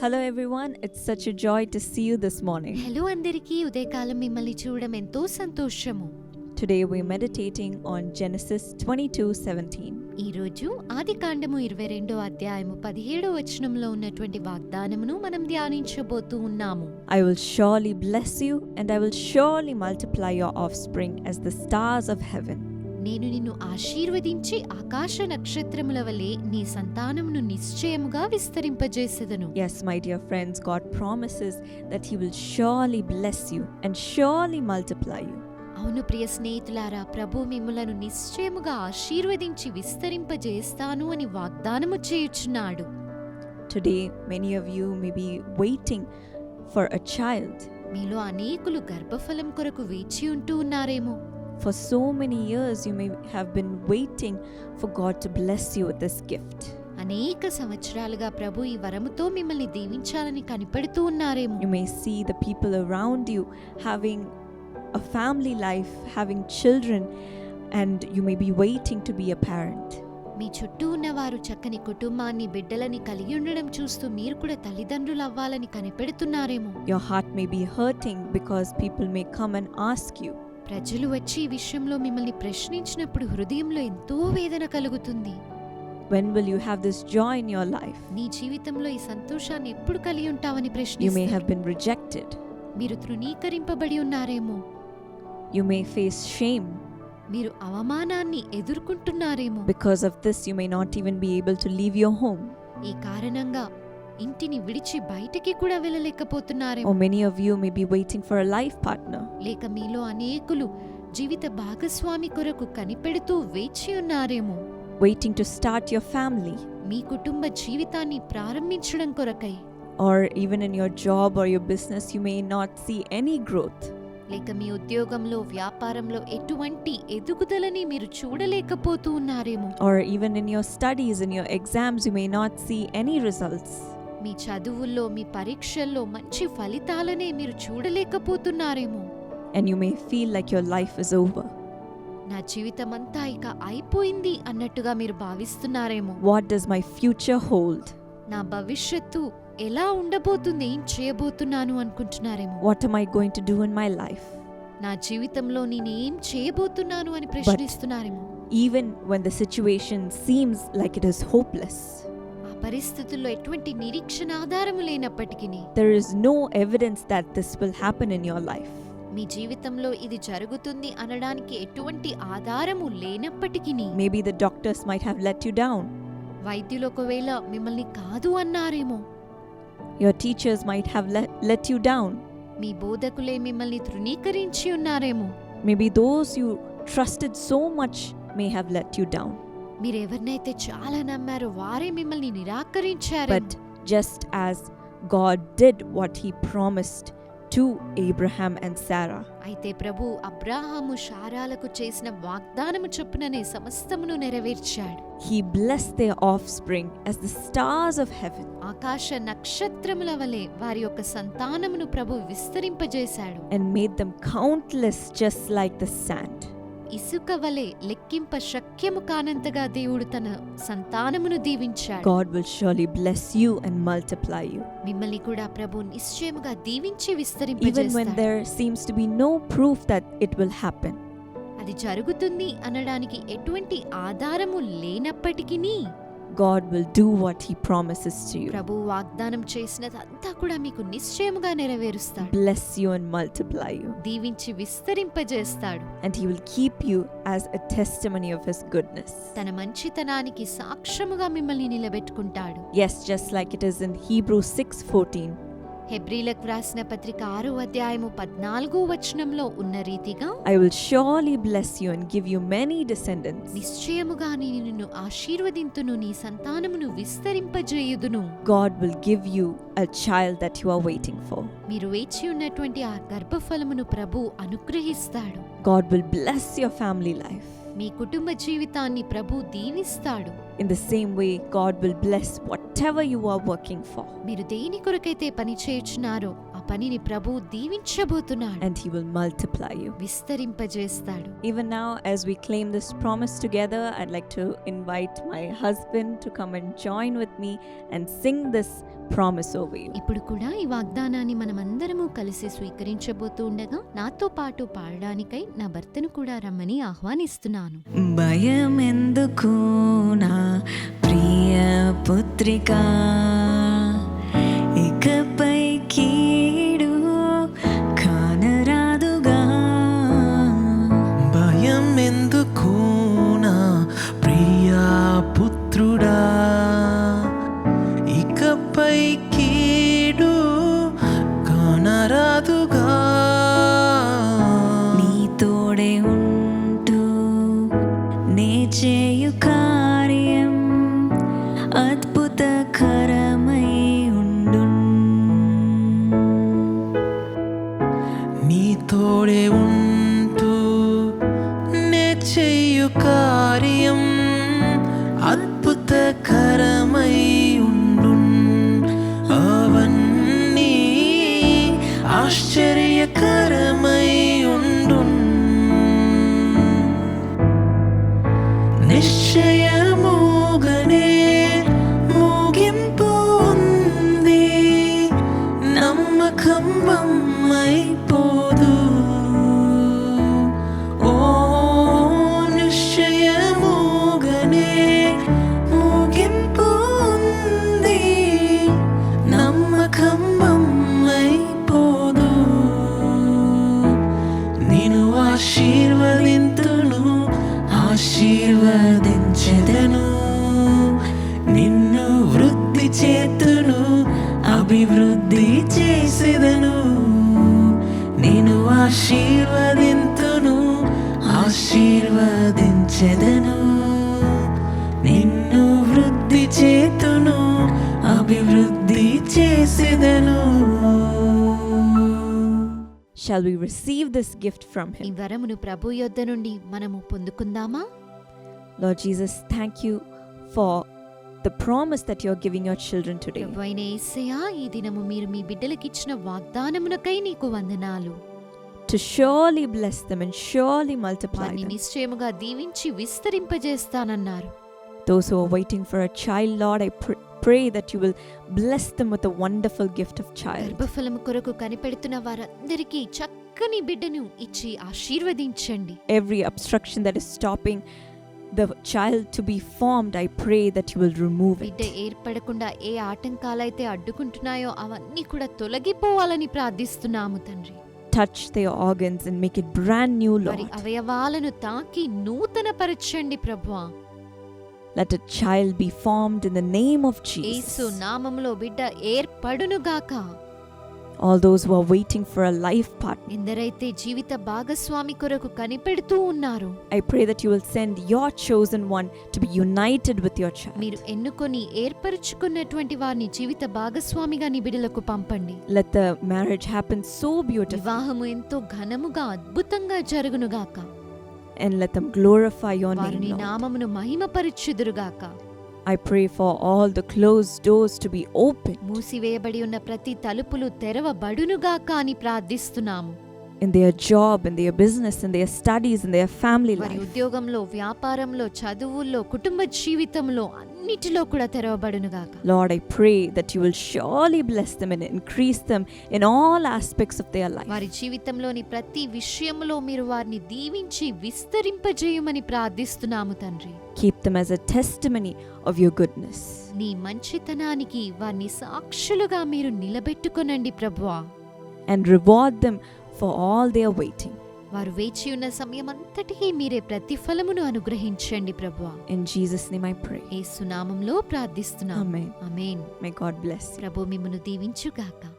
Hello, everyone. It's such a joy to see you this morning. Hello అందరికీ ఉదయకాలం మిమ్మల్ని చూడడం ఎంతో సంతోషము Today, we're meditating on Genesis 22 17. ఈరోజు ఆది కాండము ఇరవై రెండో అధ్యాయము పదిహేడో వచనంలో ఉన్నటువంటి వాగ్దానమును మనం ధ్యానించబోతూ ఉన్నాము I will surely bless you, and I will surely multiply your offspring as the stars of heaven. నేను నిన్ను ఆశీర్వదించి ఆకాశ నక్షత్రముల వలె నీ సంతానమును నిశ్చయముగా విస్తరింపజేసెదను Yes, my dear friends, God promises that He will surely bless you and surely multiply you. అవును ప్రియ స్నేహితులారా ప్రభు మిమ్ములను నిశ్చయముగా ఆశీర్వదించి విస్తరింపజేస్తాను అని వాగ్దానము చేయుచున్నాడు Today, many of you may be waiting for a child. మీలో అనేకులు గర్భఫలం కొరకు వేచి ఉంటూ ఉన్నారేమో For so many years, you may have been waiting for God to bless you with this gift. అనేక సంవత్సరాలుగా ప్రభు ఈ వరముతో మిమ్మల్ని దీవించాలని కనిపెడుతూ ఉన్నారేమో You may see the people around you having a family life, having children, and you may be waiting to be a parent. మీ చుట్టూ ఉన్నవారు చక్కని కుటుంబాన్ని బిడ్డలని కలిగి ఉండడం చూస్తూ మీరు కూడా తల్లిదండ్రులు అవ్వాలని కనిపెడుతున్నారేమో Your heart may be hurting because people may come and ask you, ప్రజలు వచ్చి ఈ విషయంలో మిమ్మల్ని ప్రశ్నించినప్పుడు హృదయంలో ఎంతో వేదన కలుగుతుంది When will you have this joy in your life? నీ జీవితంలో ఈ సంతోషాన్ని ఎప్పుడు కలిగి ఉంటావని You may ప్రశ్నిస్తారు have been rejected. మీరు తృణీకరింపబడి ఉన్నారేమో You may face shame. మీరు అవమానాన్ని ఎదుర్కొంటున్నారేమో Because of this, you may not even be able to leave your home. ఈ కారణంగా ఇంటిని విడిచి బయటికి కూడా వెళ్ళలేకపోతున్నారేమో Or many of you may be waiting for a life partner. లేక మీలో అనేకులు జీవిత భాగస్వామి కొరకు కనిపెడుతూ వేచి ఉన్నారేమో waiting to start your family, మీ కుటుంబ జీవితాన్ని ప్రారంభించడం కొరకై or even in your job or your business, you may not see any growth. లేక మీ ఉద్యోగంలో వ్యాపారంలో ఎటువంటి ఎదుగుదలని మీరు చూడలేకపోతూ ఉన్నారేమో Or even in your studies, in your exams, you may not see any results. మీ చదువుల్లో మీ పరీక్షల్లో మంచి ఫలితాలనే మీరు చూడలేకపోతున్నారేమో And you may feel like your life is over. నా జీవితమంతా ఇక అయిపోయింది అన్నట్టుగా మీరు భావిస్తున్నారేమో What does my future hold? నా భవిష్యత్తు ఎలా ఉండబోతుంది ఏం చేయబోతున్నాను అనుకుంటున్నారేమో What am I going to do in my life? నా జీవితంలో నేనేం చేయబోతున్నాను అని ప్రశ్నిస్తున్నారేమో Even when the situation seems like it is hopeless, ఆ పరిస్థితుల్లో ఎటువంటి నిరీక్షణ ఆధారము లేనప్పటికీ there is no evidence that this will happen in your life మీ జీవితంలో ఇది జరుగుతుంది అనడానికి ఎటువంటి ఆధారము లేనప్పటికీ maybe the doctors might have let you down వైద్యులు ఒకవేళ మిమ్మల్ని కాదు అన్నారేమో. Your teachers might have let you down మీ బోధకులే మిమ్మల్ని తృణీకరించి ఉన్నారేమో. Maybe those you trusted so much may have let you down మీరు ఎవరినైతే చాలా నమ్మారో వారే మిమ్మల్ని నిరాకరించారు. But just as God did what he promised to Abraham and Sarah అయితే ప్రభు అబ్రహాము శారాలకు చేసిన వాగ్దానము చొప్పుననే సమస్తమును నెరవేర్చాడు. He bless their offspring as the stars of heaven ఆకాశ నక్షత్రముల వలె వారి యొక్క సంతానమును ప్రభు విస్తరింపజేశాడు. And made them countless just like the sand ఇసుక వలె లెక్కింప శక్యము కానంతగా దేవుడు తన సంతానమును దీవించాడు. God will surely bless you and multiply you. మిమ్మల్ని కూడా ప్రభు నిశ్చయముగా దీవించి Even when విస్తరింపజేస్తాడు there seems to be no proof that it will happen, అది జరుగుతుంది అనడానికి ఎటువంటి ఆధారము లేనప్పటికీ God will do what He promises to you. ప్రభు వాగ్దానం చేసినదంతా కూడా మీకు నిశ్చయముగా నెరవేరుస్తాడు Bless you and multiply you. దీవించి విస్తరింపజేస్తాడు And He will keep you as a testimony of His goodness. తన మంచితనానికి సాక్ష్యముగా మిమ్మల్ని నిలబెట్టుకుంటాడు Yes, just like it is in Hebrews 6:14. హెబ్రీలకు వ్రాసిన పత్రిక ఆరో అధ్యాయము పద్నాలుగో వచనంలో ఉన్న రీతిగా I will surely bless you and give you many descendant నిశ్చయముగా నేను నిన్ను ఆశీర్వదింతును నీ సంతానమును విస్తరింపజేయుదును. God will give you a child that you are waiting for మీరు వేచి ఉన్నటువంటి ఆ గర్భఫలమును ప్రభు అనుగ్రహిస్తాడు. God will bless your family life మీ కుటుంబ జీవితాన్ని ప్రభు దీవిస్తాడు. In the same way God will bless what bless whatever you are working for. మీరు దేని కొరకైతే పని చేయుచున్నారో ఆ పనిని ప్రభు దీవించబోతున్నాడు and He will multiply you. విస్తరింపజేస్తాడు Even now, as we claim this promise together, I'd like to invite my husband to come and join with me and sing this promise over you. ఇప్పుడు కూడా ఈ వాగ్దానాన్ని మనమందరము కలిసి స్వీకరించబోతూ ఉండగా నాతో పాటు పాడడానికై నా భర్తను కూడా రమ్మని ఆహ్వానిస్తున్నాను భయమెందుకు నా ప్రియ పుత్రిక. ఇకపై కీడు కానరాదుగా. భయం ఎందుకు నా ప్రియా పుత్రుడా. ఇకపై కీడు కానరాదుగా. నీ తోడే ఉంటూ నే చేయు ఆశీర్వదించెదను నిన్ను వృద్ధి చేతును అభివృద్ధి చేసేదను Shall we receive this gift from ఈ Him? వరమును ప్రభు యొద్ద నుండి మనము పొందుకుందామా Lord Jesus, thank you for the promise that you're giving your children today. ప్రభు అయిన యేసయ్యా ఈ దినము మీరు మీ బిడ్డలకిచ్చిన వాగ్దానమునకై నీకు వందనాలు To surely bless them and surely multiply వారిని them. నిశ్చయముగా దీవించి విస్తరింపజేస్తానన్నారు Those who are waiting for a child, Lord, I pr- pray that you will bless them with a wonderful gift of child. గర్భఫలము కొరకు కనిపెడుతున్న వారందరికీ చక్కని బిడ్డను ఇచ్చి ఆశీర్వదించండి Every obstruction that is stopping the child to be formed, I pray that you will remove బిడ్డ it. ఏర్పడకుండా ఏ ఆటంకాలైతే అడ్డుకుంటున్నాయో అవన్నీ కూడా తొలగిపోవాలని ప్రార్థిస్తున్నాము తండ్రి Touch their organs and make it brand new, వారి Lord. అవయవాలను తాకి నూతన పరచండి ప్రభువా Let a child be formed in the name of Yesu Jesus. నామములో బిడ్డ ఏర్పడునుగాక All those who are waiting for a life partner, ఎందరైతే జీవిత భాగస్వామి కొరకు కనిపెడుతూ ఉన్నారు I pray that you will send your chosen one to be united with your child. మీరు ఎన్నుకొని ఏర్పరుచుకున్నటువంటి వారిని జీవిత భాగస్వామిగా నీ బిడ్డలకు పంపండి Let the marriage happen so beautifully వివాహము ఎంతో ఘనముగా అద్భుతంగా జరుగునుగాక and let them glorify your వారు name. నీ Lord. నామమును మహిమపరచుదురుగాక I pray for all the closed doors to be opened మూసివేయబడి ఉన్న ప్రతి తలుపులు తెరవబడునుగాక అని ప్రార్థిస్తున్నాము in their job, in their business, in their studies, in their family వారి life. ఉద్యోగంలో వ్యాపారంలో చదువుల్లో కుటుంబ జీవితంలో అన్నిటిలో కూడా తెరవబడునుగాక Lord, I pray that you will surely bless them and increase them in all aspects of their life. వారి జీవితంలోని ప్రతి విషయంలో మీరు వారిని దీవించి విస్తరింపజేయమని ప్రార్థిస్తున్నాము తండ్రి keep them as a testimony of your goodness నీ మంచితనానికి వారిని సాక్షులుగా మీరు నిలబెట్టుకోనండి ప్రభువా. And reward them for all they waiting వారు వేచి ఉన్న సమయం అంతటికి మీరే ప్రతిఫలమును అనుగ్రహించండి ప్రభువా. In Jesus name I pray యేసు నామములో ప్రార్థిస్తున్నాము ఆమేన్ ఆమేన్ మే గాడ్ బ్లెస్ ప్రభు మిమ్మును దీవించుగాక. గాక